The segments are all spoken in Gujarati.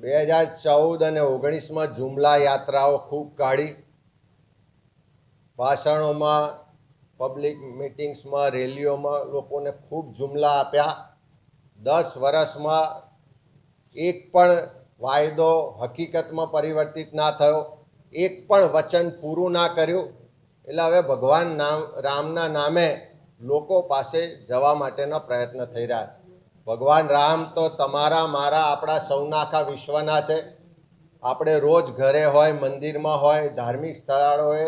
બે હજાર ચૌદ અને ઓગણીસમાં જુમલા યાત્રાઓ ખૂબ કાઢી. ભાષણોમાં, પબ્લિક મિટિંગ્સમાં, રેલીઓમાં લોકોને ખૂબ જુમલા આપ્યા. દસ વર્ષમાં એક પણ વાયદો હકીકતમાં પરિવર્તિત ના થયો. એક પણ વચન પૂરું ના કર્યું. એટલે હવે ભગવાન નામ, રામના નામે લોકો પાસે જવા માટેના પ્રયત્ન થઈ રહ્યા છે. ભગવાન રામ તો તમારા, મારા, આપણા સૌના આખા વિશ્વના છે. આપણે રોજ ઘરે હોય, મંદિરમાં હોય, ધાર્મિક સ્થળોએ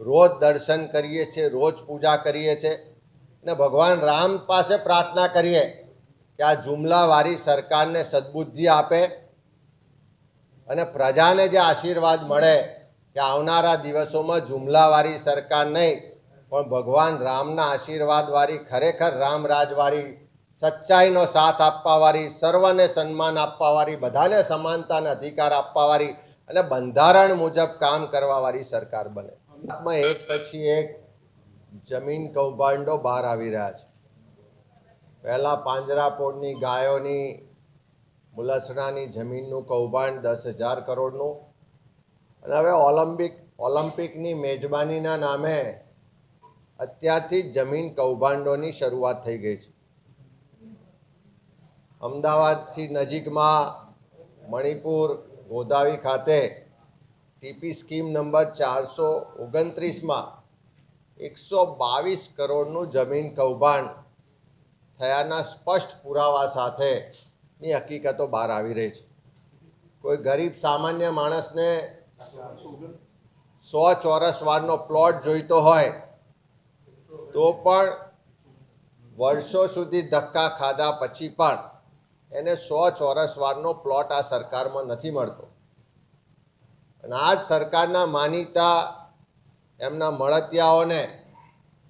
રોજ દર્શન કરીએ છીએ, રોજ પૂજા કરીએ છીએ. ને ભગવાન રામ પાસે પ્રાર્થના કરીએ કે આ જુમલાવાળી સરકારને સદબુદ્ધિ આપે અને પ્રજાને જે આશીર્વાદ મળે કે આવનારા દિવસોમાં જુમલાવાળી સરકાર નહીં, પણ ભગવાન રામના આશીર્વાદવાળી ખરેખર રામ રાજવાળી સચ્ચાઈનો સાથ આપવાવાળી, સર્વને સન્માન આપવાવાળી, બધાને સમાનતાને અધિકાર આપવાવાળી અને બંધારણ મુજબ કામ કરવાવાળી સરકાર બને. એક પછી એક જમીન કૌભાંડો બહાર આવી રહ્યા છે. પહેલાં પાંજરાપોળની ગાયોની મુલસણાની જમીનનું કૌભાંડ દસ હજાર કરોડનું અને હવે ઓલિમ્પિક, ઓલિમ્પિકની મેજબાનીના નામે અત્યારથી જમીન કૌભાંડોની શરૂઆત થઈ ગઈ છે. અમદાવાદથી નજીકમાં મણિપુર ગોદાવી ખાતે ટીપી સ્કીમ નંબર ચારસો ઓગણત્રીસમાં એકસો બાવીસ કરોડનું જમીન કૌભાંડ થયાના સ્પષ્ટ પુરાવા સાથેની હકીકતો બહાર આવી રહી છે. કોઈ ગરીબ સામાન્ય માણસને સો ચોરસ વારનો પ્લોટ જોઈતો હોય તો પણ વર્ષો સુધી ધક્કા ખાધા પછી પણ એને સો ચોરસ વારનો પ્લોટ આ સરકારમાં નથી મળતો. અને આ જ સરકારના માનીતા એમના મળતિયાઓને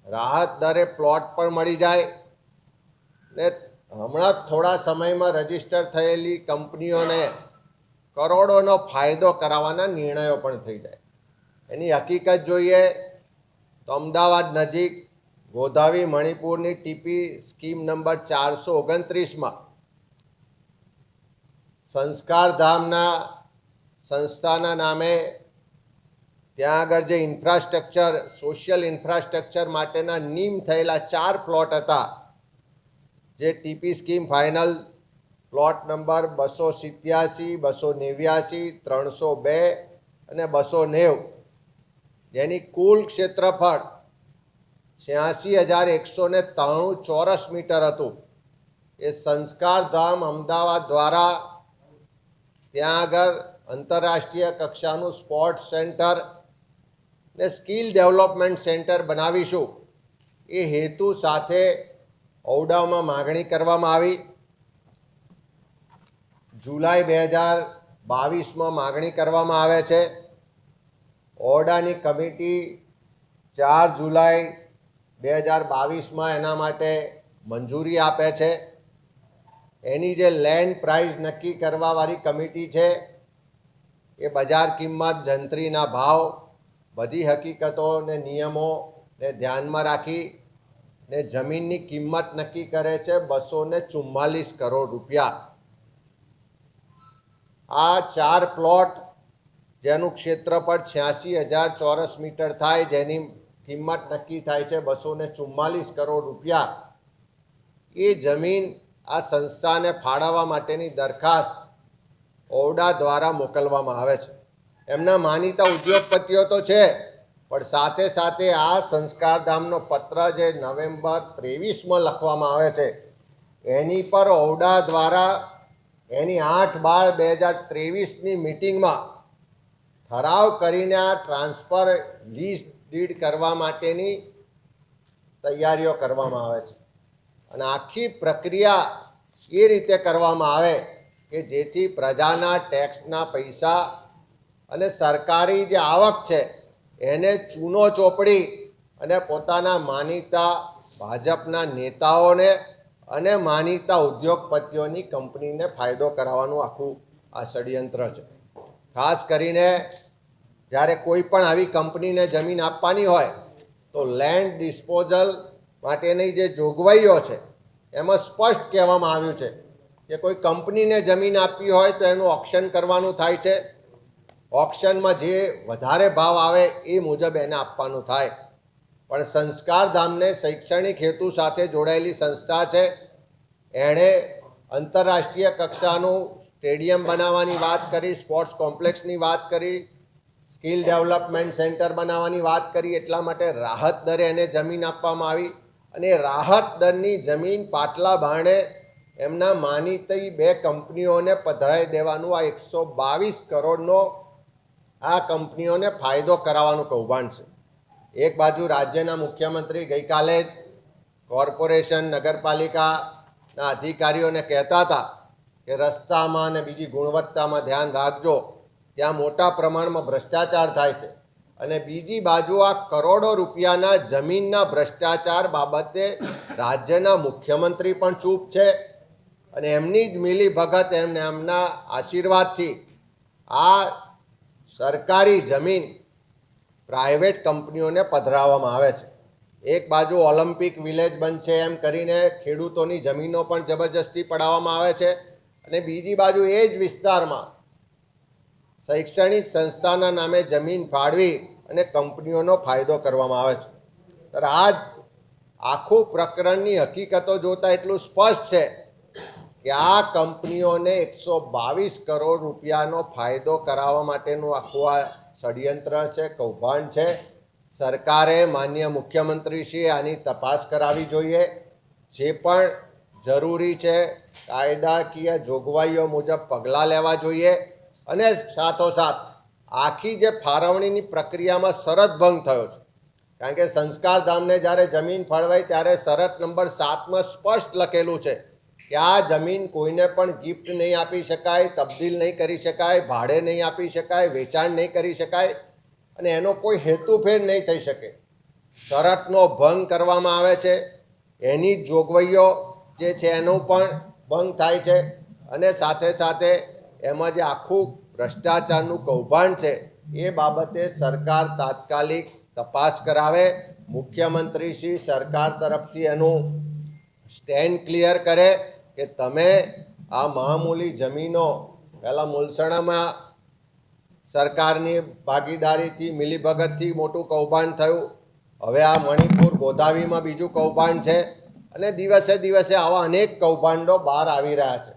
રાહત દરે પ્લોટ પણ મળી જાય ને હમણાં થોડા સમયમાં રજિસ્ટર થયેલી કંપનીઓને કરોડોનો ફાયદો કરાવવાના નિર્ણયો પણ થઈ જાય. એની હકીકત જોઈએ તો અમદાવાદ નજીક ગોધાવી મણિપુરની ટીપી સ્કીમ નંબર ચારસો ઓગણત્રીસમાં સંસ્કાર ધામના સંસ્થાના નામે ત્યાં આગળ જે ઇન્ફ્રાસ્ટ્રક્ચર, સોશિયલ ઇન્ફ્રાસ્ટ્રક્ચર માટેના નીમ થયેલા ચાર પ્લોટ હતા. જે TP scheme final plot number બસો સિત્યાસી, બસો નેવ્યાસી, ત્રણસો બે અને બસો નેવ. જેની કુલ ક્ષેત્રફળ છ્યાસી હજાર એકસો ને ત્રાણું ચોરસ મીટર હતું. એ સંસ્કારધામ અમદાવાદ દ્વારા ત્યાં આગળ આંતરરાષ્ટ્રીય કક્ષાનું સ્પોર્ટ્સ સેન્ટર ને સ્કિલ ડેવલપમેન્ટ સેન્ટર બનાવીશું. એ હેતુ સાથે ઔડામાં માગણી કરવામાં આવી. જુલાઈ બે હજાર બાવીસમાં માગણી કરવામાં આવે છે. ઓરડાની કમિટી ચાર જુલાઈ બે હજાર બાવીસમાં એના માટે મંજૂરી આપે છે. એની જે લેન્ડ પ્રાઇસ નક્કી કરવાવાળી કમિટી છે, એ બજાર કિંમત, જંત્રીના ભાવ, બધી હકીકતો ને નિયમોને ધ્યાનમાં રાખી ને જમીનની કિંમત નક્કી કરે છે બસો ને ચુમ્માલીસ કરોડ રૂપિયા. આ ચાર પ્લોટ જેનું ક્ષેત્રફળ છ્યાસી હજાર ચોરસ મીટર થાય, જેની કિંમત નક્કી થાય છે બસો ને ચુમ્માલીસ કરોડ રૂપિયા. એ જમીન આ સંસ્થાને ફાળવવા માટેની દરખાસ્ત ઓરડા દ્વારા મોકલવામાં આવે છે. એમના માનીતા ઉદ્યોગપતિઓ તો છે, પણ સાથે સાથે આ સંસ્કાર ધામનો પત્ર જે નવેમ્બર ત્રેવીસમાં લખવામાં આવે છે, એની પર ઓરડા દ્વારા એની આઠ બાર બે હજાર ત્રેવીસની મિટિંગમાં ઠરાવ કરીને આ ટ્રાન્સફર લીઝ ડીડ કરવા માટેની તૈયારીઓ કરવામાં આવે છે. અને આખી પ્રક્રિયા એ રીતે કરવામાં આવે કે જેથી પ્રજાના ટેક્સના પૈસા અને સરકારી જે આવક છે, એને ચૂનો ચોપડી અને પોતાના માનીતા ભાજપના નેતાઓને અને માનીતા ઉદ્યોગપતિઓની કંપનીને ફાયદો કરાવવાનું આખું આ ષડયંત્ર છે. ખાસ કરીને જ્યારે કોઈ પણ આવી કંપનીને જમીન આપવાની હોય, તો લેન્ડ ડિસ્પોઝલ માટેની જે જોગવાઈઓ છે, એમાં સ્પષ્ટ કહેવામાં આવ્યું છે કે કોઈ કંપનીને જમીન આપવી હોય તો એનું ઓપ્શન કરવાનું થાય છે. ઓપ્શનમાં જે વધારે ભાવ આવે એ મુજબ એને આપવાનું થાય. પણ સંસ્કાર ધામને શૈક્ષણિક હેતુ સાથે જોડાયેલી સંસ્થા છે. એણે આંતરરાષ્ટ્રીય કક્ષાનું સ્ટેડિયમ બનાવવાની વાત કરી, સ્પોર્ટ્સ કોમ્પ્લેક્સની વાત કરી, સ્કિલ ડેવલપમેન્ટ સેન્ટર બનાવવાની વાત કરી, એટલા માટે રાહત દરે એને જમીન આપવામાં આવી. અને રાહત દરની જમીન પાટલા ભાણે એમના માનીતી બે કંપનીઓને પધરાઈ દેવાનું આ એકસો બાવીસ કરોડનો આ કંપનીઓને ફાયદો કરાવવાનું કૌભાંડ છે. એક બાજુ રાજ્યના મુખ્યમંત્રી ગઈકાલે જ કોર્પોરેશન, નગરપાલિકાના અધિકારીઓને કહેતા હતા કે રસ્તામાં અને બીજી ગુણવત્તામાં ધ્યાન રાખજો. ત્યાં મોટા પ્રમાણમાં ભ્રષ્ટાચાર થાય છે. અને બીજી બાજુ આ કરોડો રૂપિયાના જમીનના ભ્રષ્ટાચાર બાબતે રાજ્યના મુખ્યમંત્રી પણ ચૂપ છે અને એમની જ મિલી ભગત એમને એમના આશીર્વાદથી આ સરકારી જમીન પ્રાઇવેટ કંપનીઓને પધરાવવામાં આવે છે. એક બાજુ ઓલિમ્પિક વિલેજ બનશે એમ કરીને ખેડૂતોની જમીનો પણ જબરજસ્તી પડાવવામાં આવે છે અને બીજી બાજુ એ જ વિસ્તારમાં શૈક્ષણિક સંસ્થાના નામે જમીન ફાળવી અને કંપનીઓનો ફાયદો કરવામાં આવે છે. ત્યારે આ આખું પ્રકરણની હકીકતો જોતાં એટલું સ્પષ્ટ છે કે આ કંપનીઓને એકસો બાવીસ કરોડ રૂપિયાનો ફાયદો કરાવવા માટેનું આખું આ ષડયંત્ર છે, કૌભાંડ છે. સરકારે માન્ય મુખ્યમંત્રીશ્રીએ આની તપાસ કરાવી જોઈએ. જે પણ જરૂરી છે, કાયદાકીય જોગવાઈઓ મુજબ પગલાં લેવા જોઈએ અને સાથોસાથ આખી જે ફાળવણીની પ્રક્રિયામાં શરત ભંગ થયો છે. કારણ કે સંસ્કાર ધામને જ્યારે જમીન ફાળવાઈ ત્યારે શરત નંબર સાતમાં સ્પષ્ટ લખેલું છે કે આ જમીન કોઈને પણ ગિફ્ટ નહીં આપી શકાય, તબદીલ નહીં કરી શકાય, ભાડે નહીં આપી શકાય, વેચાણ નહીં કરી શકાય અને એનો કોઈ હેતુફેર નહીં થઈ શકે. શરતનો ભંગ કરવામાં આવે છે. એની જોગવાઈઓ જે છે એનું પણ ભંગ થાય છે અને સાથે સાથે એમાં જે આખું ભ્રષ્ટાચારનું કૌભાંડ છે, એ બાબતે સરકાર તાત્કાલિક તપાસ કરાવે. મુખ્યમંત્રી શ્રી સરકાર તરફથી એનું સ્ટેન્ડ ક્લિયર કરે કે તમે આ મહામૂલી જમીનો, પહેલાં મુલસણામાં સરકારની ભાગીદારીથી, મિલીભગતથી મોટું કૌભાંડ થયું. હવે આ મણિપુર ગોદાવીમાં બીજું કૌભાંડ છે અને દિવસે દિવસે આવા અનેક કૌભાંડો બહાર આવી રહ્યા છે.